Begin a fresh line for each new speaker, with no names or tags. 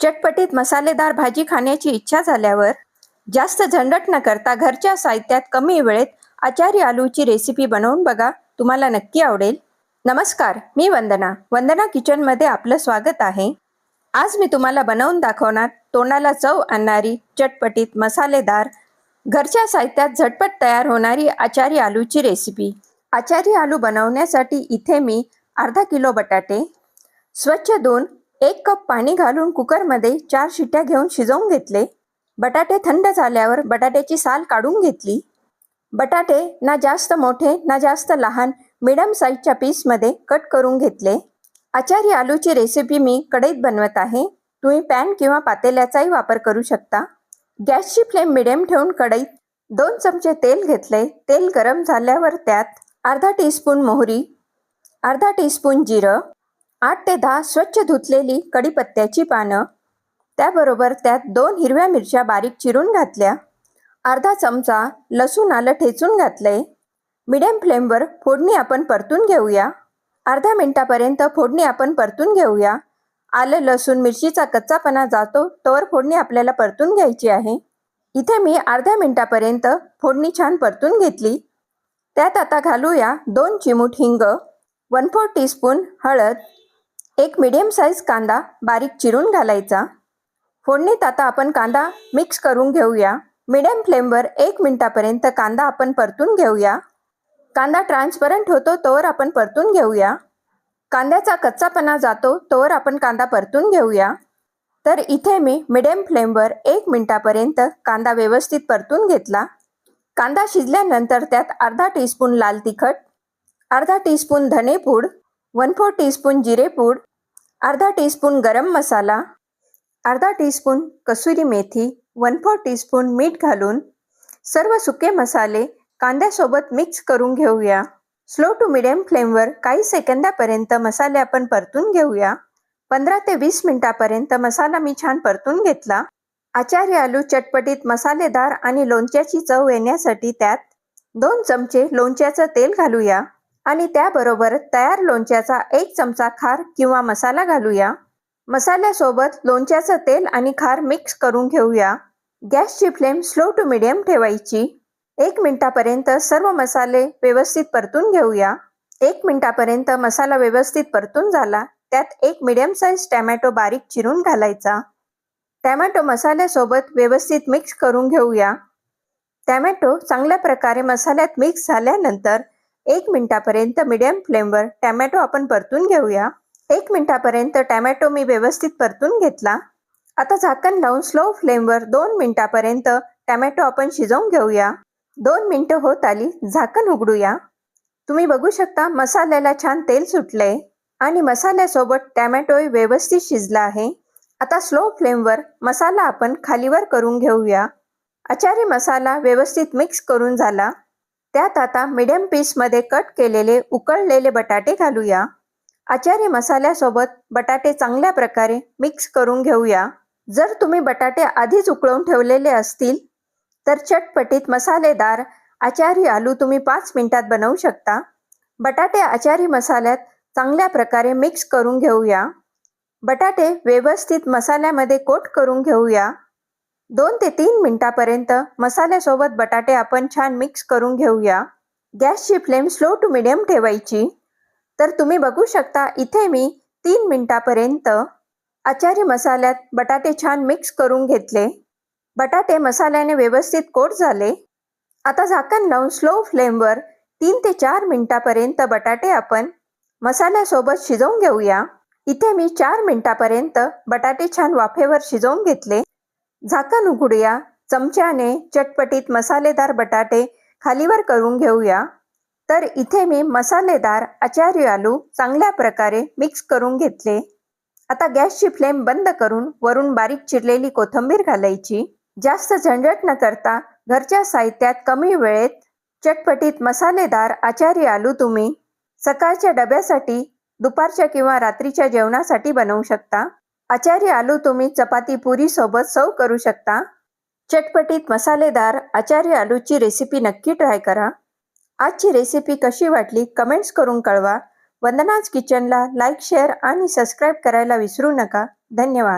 चटपटीत मसालेदार भाजी खाण्याची इच्छा झाल्यावर जास्त झंझट न करता घरच्या साहित्यात कमी वेळेत आचारी आलूची रेसिपी बनवून बघा. तुम्हाला नक्की आवडेल. नमस्कार मी वंदना. वंदना किचनमध्ये आपलं स्वागत आहे. आज मी तुम्हाला बनवून दाखवणार तोंडाला चव आणणारी चटपटीत मसालेदार घरच्या साहित्यात झटपट तयार होणारी आचारी आलूची रेसिपी आचारी आलू बनवण्यासाठी इथे मी अर्धा किलो बटाटे स्वच्छ धुवून एक कप पाणी घालून कुकरमध्ये चार शिट्ट्या घेऊन शिजवून घेतले. बटाटे थंड झाल्यावर बटाट्याची साल काढून घेतली. बटाटे ना जास्त मोठे ना जास्त लहान मिडम साईजच्या पीसमध्ये कट करून घेतले. आचारी आलूची रेसिपी मी कढईत बनवत आहे. तुम्ही पॅन किंवा पातेल्याचाही वापर करू शकता. गॅसची फ्लेम मिडियम ठेवून कढईत दोन चमचे तेल घेतले. तेल गरम झाल्यावर त्यात अर्धा टीस्पून मोहरी अर्धा टीस्पून जिरं आठ ते दहा स्वच्छ धुतलेली कढीपत्त्याची पानं त्याबरोबर त्यात दोन हिरव्या मिरच्या बारीक चिरून घातल्या. अर्धा चमचा लसूण आलं ठेचून घातलंय. मिडियम फ्लेमवर फोडणी आपण परतून घेऊया. अर्ध्या मिनिटापर्यंत फोडणी आपण परतून घेऊया. आलं लसूण मिरचीचा कच्चापणा जातो तोवर फोडणी आपल्याला परतून घ्यायची आहे. इथे मी अर्ध्या मिनिटापर्यंत फोडणी छान परतून घेतली. त्यात आता घालूया दोन चिमूट हिंग वन फोर टीस्पून हळद एक मिडियम साईज कांदा बारीक चिरून घालायचा. फोडणीत आता आपण कांदा मिक्स करून घेऊया. मिडियम फ्लेमवर एक मिनिटापर्यंत कांदा आपण परतून घेऊया. कांदा ट्रान्सपरंट होतो तोवर आपण परतून घेऊया. कांद्याचा कच्चापणा जातो तोवर आपण कांदा परतून घेऊया. तर इथे मी मिडियम फ्लेमवर एक मिनिटापर्यंत कांदा व्यवस्थित परतून घेतला. कांदा शिजल्यानंतर त्यात अर्धा टीस्पून लाल तिखट अर्धा टीस्पून धनेपूड वन फोर टीस्पून जिरेपूड अर्धा टीस्पून गरम मसाला अर्धा teaspoon kasuri methi one four teaspoon मीठ घालून सर्व सुके मसाले कांद्यासोबत मिक्स करून घेऊया. स्लो टू मिडियम फ्लेमवर काही सेकंदापर्यंत मसाले आपण परतून घेऊया. पंधरा ते वीस मिनिटापर्यंत मसाला मी छान परतून घेतला. आचार्य आलू चटपटीत मसालेदार आणि लोणच्याची चव येण्यासाठी त्यात दोन चमचे लोणच्याचं तेल घालूया. आणि त्याबरोबर तयार लोणच्याचा एक चमचा खार किंवा मसाला घालूया. मसाल्यासोबत लोणच्याचं तेल आणि खार मिक्स करून घेऊया. गॅसची फ्लेम स्लो टू मिडियम ठेवायची. एक मिनिटापर्यंत सर्व मसाले व्यवस्थित परतून घेऊया. एक मिनिटापर्यंत मसाला व्यवस्थित परतून झाला त्यात एक मिडियम साईज टॅमॅटो बारीक चिरून घालायचा. टॅमॅटो मसाल्यासोबत व्यवस्थित मिक्स करून घेऊया. टॅमॅटो चांगल्या प्रकारे मसाल्यात मिक्स झाल्यानंतर एक मिनिटापर्यंत मिडियम फ्लेमवर टॅमॅटो आपण परतून घेऊया. एक मिनिटापर्यंत टॅमॅटो मी व्यवस्थित परतून घेतला. आता झाकण लावून स्लो फ्लेमवर दोन मिनिटापर्यंत टॅमॅटो आपण शिजवून घेऊया. दोन मिनटं होत आली झाकण उघडूया. तुम्ही बघू शकता मसाल्याला छान तेल सुटलंय आणि मसाल्यासोबत टॅमॅटो व्यवस्थित शिजला आहे. आता स्लो फ्लेमवर मसाला आपण खालीवर करून घेऊया. आचारी मसाला व्यवस्थित मिक्स करून झाला. त्यात आता मिडियम पीसमध्ये कट केलेले उकळलेले बटाटे घालूया. आचारी मसाल्यासोबत बटाटे चांगल्या प्रकारे मिक्स करून घेऊया. जर तुम्ही बटाटे आधीच उकळून ठेवलेले असतील तर चटपटीत मसालेदार आचारी आलू तुम्ही पाच मिनिटात बनवू शकता. बटाटे आचारी मसाल्यात चांगल्या प्रकारे मिक्स करून घेऊया. बटाटे व्यवस्थित मसाल्यामध्ये कोट करून घेऊया. दोन ते तीन मिनिटापर्यंत मसाल्यासोबत बटाटे आपण छान मिक्स करून घेऊया. गॅसची फ्लेम स्लो टू मिडियम ठेवायची. तर तुम्ही बघू शकता इथे मी तीन मिनिटापर्यंत आचारी मसाल्यात बटाटे छान मिक्स करून घेतले. बटाटे मसाल्याने व्यवस्थित कोट झाले. आता झाकण लावून स्लो फ्लेमवर तीन ते चार मिनिटापर्यंत बटाटे आपण मसाल्यासोबत शिजवून घेऊया. इथे मी चार मिनिटापर्यंत बटाटे छान वाफेवर शिजवून घेतले. झाकण उघडूया. चमच्याने चटपटीत मसालेदार बटाटे खालीवर करून घेऊया. तर इथे मी मसालेदार आचारी आलू चांगल्या प्रकारे मिक्स करून घेतले. आता गॅसची फ्लेम बंद करून वरून बारीक चिरलेली कोथिंबीर घालायची. जास्त झंझट न करता घरच्या साहित्यात कमी वेळेत चटपटीत मसालेदार आचारी आलू तुम्ही सकाळच्या डब्यासाठी दुपारच्या किंवा रात्रीच्या जेवणासाठी बनवू शकता. आचारी आलू तुम्ही चपाती पुरी सोबत सर्व करू शकता. चटपटीत मसालेदार आचारी आलूची रेसिपी नक्की ट्राय करा. आजची रेसिपी कशी वाटली कमेंट्स करून कळवा. वंदनाज किचनला लाईक शेअर आणि सबस्क्राईब करायला विसरू नका. धन्यवाद.